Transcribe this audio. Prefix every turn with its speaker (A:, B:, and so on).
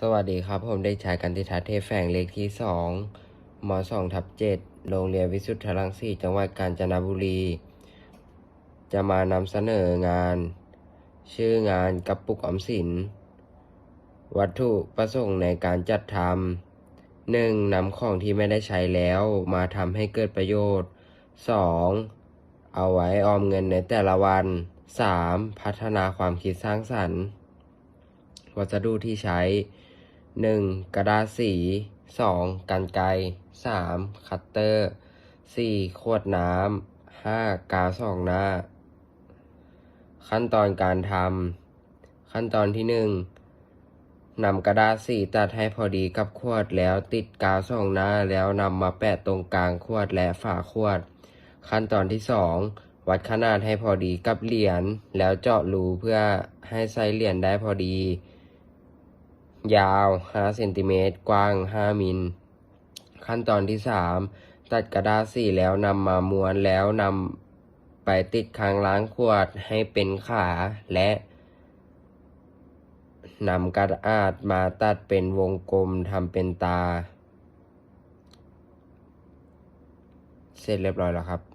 A: สวัสดีครับ ผมได้ชายกันติทัศน์เทพแฝงเลขที่สองมสองทับเจ็ดโรงเรียนวิสุทธรังสีจังหวัดกาญจนบุรี จะมานำเสนองาน ชื่องานกระปุกออมสิน วัตถุประสงค์ในการจัดทำหนึ่งนำของที่ไม่ได้ใช้แล้วมาทำให้เกิดประโยชน์สองเอาไว้ออมเงินในแต่ละวันสามพัฒนาความคิดสร้างสรรค์ วัสดุที่ใช้ 1. กระดาษสี 2. กันไกร 3. คัตเตอร์ 4. ขวดน้ำ 5. กาวสองหน้า ขั้นตอนการทำขั้นตอนที่ 1. นำกระดาษสีตัดให้พอดีกับขวดแล้วติดกาวสองหน้าแล้วนำมาแปะตรงกลางขวดและฝาขวด ขั้นตอนที่ 2. วัดขนาดให้พอดีกับเหรียญแล้วเจาะรูเพื่อให้ใส่เหรียญได้พอดี ยาว5เซนติเมตรกว้าง 5 มิล ขั้นตอนที่ 3 ตัดกระดาษสีแล้วนำมาม้วนแล้วนำไปติดค้างล้างขวดให้เป็นขาและนำกระดาษมาตัดเป็นวงกลมทำเป็นตา เสร็จเรียบร้อยแล้วครับ